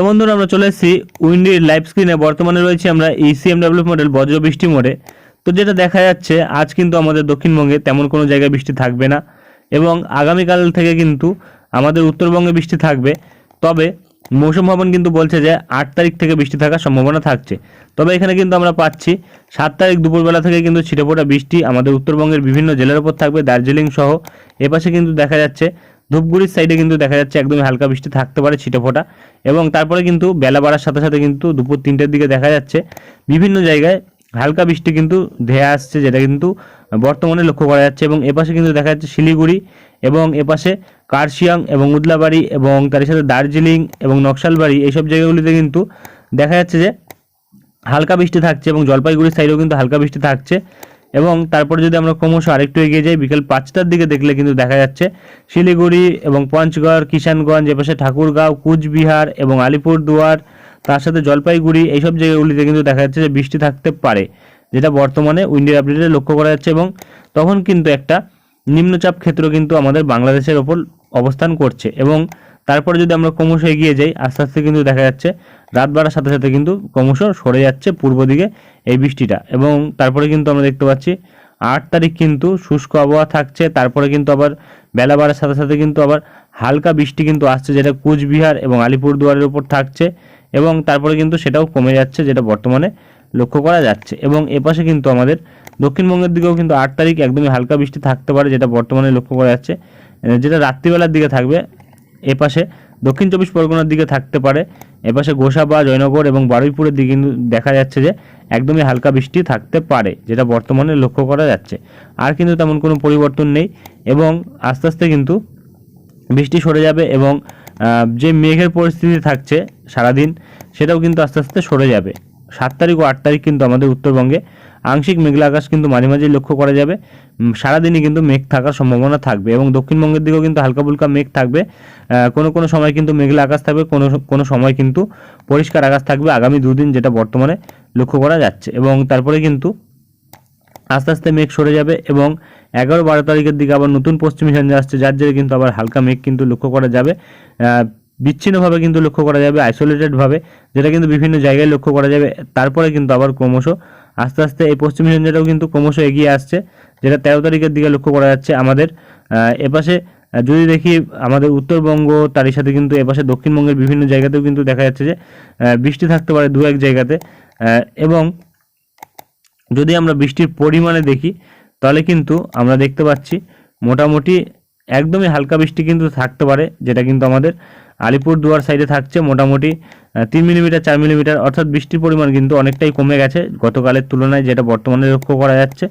তো বন্ধুরা, আমরা চলে এসেছি উইন্ডির লাইভ স্ক্রিনে বর্তমানে রয়েছে আমরা E ইসিএমডাব্লিউ মডেল বজ্র বৃষ্টি মোড়ে। তো যেটা দেখা যাচ্ছে, আজ কিন্তু আমাদের দক্ষিণবঙ্গে তেমন কোনো জায়গায় বৃষ্টি থাকবে না এবং আগামীকাল থেকে কিন্তু আমাদের উত্তরবঙ্গে বৃষ্টি থাকবে। তবে মৌসুম ভবন কিন্তু বলছে যে, আট তারিখ থেকে বৃষ্টি থাকার সম্ভাবনা থাকছে। তবে এখানে কিন্তু আমরা পাচ্ছি, সাত তারিখ দুপুরবেলা থেকে কিন্তু ছিটেফোঁটা বৃষ্টি আমাদের উত্তরবঙ্গের বিভিন্ন জেলার উপর থাকবে। দার্জিলিং সহ এপাশে কিন্তু দেখা যাচ্ছে ধূপগুড়ির সাইডে কিন্তু দেখা যাচ্ছে একদমই হালকা বৃষ্টি থাকতে পারে ছিটেফোঁটা এবং তারপরে কিন্তু বেলা বাড়ার সাথে সাথে কিন্তু দুপুর তিনটের দিকে দেখা যাচ্ছে বিভিন্ন জায়গায় হালকা বৃষ্টি কিন্তু ধেয়ে আসছে, যেটা কিন্তু বর্তমানে লক্ষ্য করা যাচ্ছে এবং এপাশে কিন্তু দেখা যাচ্ছে শিলিগুড়ি এবং এপাশে কার্শিয়াং এবং উদলাবাড়ি এবং তার সাথে দার্জিলিং এবং নকশালবাড়ি এইসব জায়গাগুলিতে কিন্তু দেখা যাচ্ছে যে হালকা বৃষ্টি থাকছে এবং জলপাইগুড়ির সাইডেও কিন্তু হালকা বৃষ্টি থাকছে। এবং তারপরে যদি আমরা ক্রমশ আরেকটু এগিয়ে যাই, বিকেল পাঁচটার দিকে দেখলে কিন্তু দেখা যাচ্ছে শিলিগুড়ি এবং পঞ্চগড়, কিষানগঞ্জ এপাশে ঠাকুরগাঁও, কুচবিহার এবং আলিপুরদুয়ার, তার সাথে জলপাইগুড়ি, এইসব জায়গাগুলিতে কিন্তু দেখা যাচ্ছে যে বৃষ্টি থাকতে পারে, যেটা বর্তমানে উইন্ডি আপডেটে লক্ষ্য করা যাচ্ছে এবং তখন কিন্তু একটা নিম্নচাপ ক্ষেত্র কিন্তু আমাদের বাংলাদেশের ওপর অবস্থান করছে এবং তারপরে যদি আমরা ক্রমশ এগিয়ে যাই, আস্তে আস্তে কিন্তু দেখা যাচ্ছে রাত বাড়ার সাথে সাথে কিন্তু ক্রমশ সরে যাচ্ছে পূর্ব দিকে এই বৃষ্টিটা। এবং তারপরে কিন্তু আমরা দেখতে পাচ্ছি, আট তারিখ কিন্তু শুষ্ক আবহাওয়া থাকছে, তারপরে কিন্তু আবার বেলা বাড়ার সাথে সাথে কিন্তু আবার হালকা বৃষ্টি কিন্তু আসছে, যেটা কুচবিহার এবং আলিপুরদুয়ারের উপর থাকছে। এবং তারপরে কিন্তু সেটাও কমে যাচ্ছে, যেটা বর্তমানে লক্ষ্য করা যাচ্ছে। এবং এপাশে কিন্তু আমাদের দক্ষিণবঙ্গের দিকেও কিন্তু আট তারিখ একদমই হালকা বৃষ্টি থাকতে পারে, যেটা বর্তমানে লক্ষ্য করা যাচ্ছে। যেটা রাত্রিবেলার দিকে থাকবে এপাশে দক্ষিণ চব্বিশ পরগনার দিকে থাকতে পারে। এপাশে গোসাবা, জয়নগর এবং বারুইপুরের দিকে কিন্তু দেখা যাচ্ছে যে, একদমই হালকা বৃষ্টি থাকতে পারে, যেটা বর্তমানে লক্ষ্য করা যাচ্ছে। আর কিন্তু তেমন কোনো পরিবর্তন নেই এবং আস্তে আস্তে কিন্তু বৃষ্টি সরে যাবে এবং যে মেঘের পরিস্থিতি থাকছে সারাদিন, সেটাও কিন্তু আস্তে আস্তে সরে যাবে। সাত তারিখ ও আট তারিখ কিন্তু আমাদের উত্তরবঙ্গে। আংশিক মেঘলা আকাশ কিন্তু মাঝে মাঝে লক্ষ্য করা যাবে। সারাদিনই কিন্তু মেঘ থাকার সম্ভাবনা থাকবে এবং দক্ষিণবঙ্গের দিকেও কিন্তু হালকা ফুলকা মেঘ থাকবে। কোনো কোনো সময় কিন্তু মেঘলা আকাশ থাকবে, কোনো কোনো সময় কিন্তু পরিষ্কার আকাশ থাকবে আগামী দুদিন যেটা বর্তমানে লক্ষ্য করা যাচ্ছে এবং তারপরে কিন্তু আস্তে আস্তে মেঘ সরে যাবে এবং এগারো বারো তারিখের দিকে আবার নতুন পশ্চিমী ঝঞ্ঝা আসছে, যার জেরে কিন্তু আবার হালকা মেঘ কিন্তু লক্ষ্য করা যাবে। বিচ্ছিন্নভাবে কিন্তু লক্ষ্য করা যাবে আইসোলেটেডভাবে যেটা কিন্তু বিভিন্ন জায়গায় লক্ষ্য করা যাবে। তারপরে কিন্তু আবার ক্রমশ আস্তে আস্তে এই পশ্চিম ঝঞ্ঝাটাও কিন্তু ক্রমশ এগিয়ে আসছে, যেটা তেরো তারিখের দিকে লক্ষ্য করা যাচ্ছে আমাদের। এপাশে যদি দেখি আমাদের উত্তরবঙ্গ, তারই সাথে কিন্তু এপাশে দক্ষিণবঙ্গের বিভিন্ন জায়গাতেও কিন্তু দেখা যাচ্ছে যে বৃষ্টি থাকতে পারে দু এক জায়গাতে এবং যদি আমরা বৃষ্টির পরিমাণে দেখি, তাহলে কিন্তু আমরা দেখতে পাচ্ছি মোটামুটি একদমই হালকা বৃষ্টি কিন্তু থাকতে পারে, যেটা কিন্তু আমাদের আলিপুরদুয়ার সাইডে থাকছে মোটামুটি তিন মিলিমিটার চার মিলিমিটার অর্থাৎ বৃষ্টির পরিমাণ কিন্তু অনেকটাই কমে গেছে গতকালের তুলনায়, যেটা বর্তমানে লক্ষ্য করা যাচ্ছে।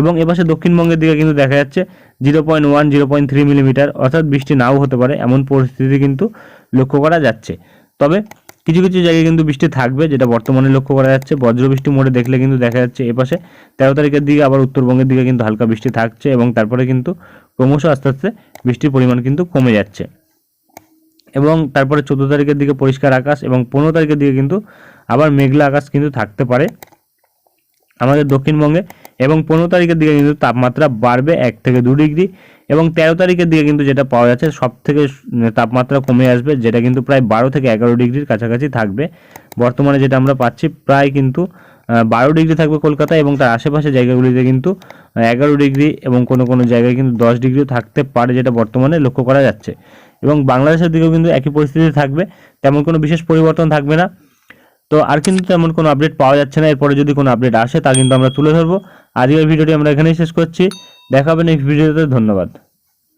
এবং এপাশে দক্ষিণবঙ্গের দিকে কিন্তু দেখা যাচ্ছে zero point one zero point three millimetre অর্থাৎ বৃষ্টি নাও হতে পারে, এমন পরিস্থিতি কিন্তু লক্ষ্য করা যাচ্ছে। তবে কিছু কিছু জায়গায় কিন্তু বৃষ্টি থাকবে, যেটা বর্তমানে লক্ষ্য করা যাচ্ছে। বজ্রবৃষ্টি মোড়ে দেখলে কিন্তু দেখা যাচ্ছে এপাশে তেরো তারিখের দিকে, আবার উত্তরবঙ্গের দিকে কিন্তু হালকা বৃষ্টি থাকছে এবং তারপরে কিন্তু ক্রমশ আস্তে আস্তে বৃষ্টির পরিমাণ কিন্তু কমে যাচ্ছে। এবং তারপরে চোদ্দ তারিখের দিকে পরিষ্কার আকাশ এবং পনেরো তারিখের দিকে কিন্তু আবার মেঘলা আকাশ কিন্তু থাকতে পারে আমাদের দক্ষিণবঙ্গে। এবং পনেরো তারিখের দিকে কিন্তু তাপমাত্রা বাড়বে এক থেকে দু ডিগ্রি এবং তেরো তারিখের দিকে কিন্তু যেটা পাওয়া যাচ্ছে সব থেকে তাপমাত্রা কমে আসবে যেটা কিন্তু প্রায় বারো থেকে এগারো ডিগ্রির কাছাকাছি থাকবে। বর্তমানে যেটা আমরা পাচ্ছি প্রায় কিন্তু বারো ডিগ্রি থাকবে কলকাতায় এবং তার আশেপাশে জায়গাগুলিতে কিন্তু এগারো ডিগ্রি এবং কোনো কোনো জায়গায় কিন্তু দশ ডিগ্রিও থাকতে পারে যেটা বর্তমানে লক্ষ্য করা যাচ্ছে। এবং বাংলাদেশের দিকেও কিন্তু একই পরিস্থিতি থাকবে, তেমন কোনো বিশেষ পরিবর্তন থাকবে না। তো আর কিন্তু তেমন কোনো আপডেট পাওয়া যাচ্ছে না, এরপরে যদি কোনো আপডেট আসে তা কিন্তু আমরা তুলে ধরবো। আজকের ভিডিওটি আমরা এখানেই শেষ করছি। দেখা হবে নেক্সট ভিডিওতে ধন্যবাদ।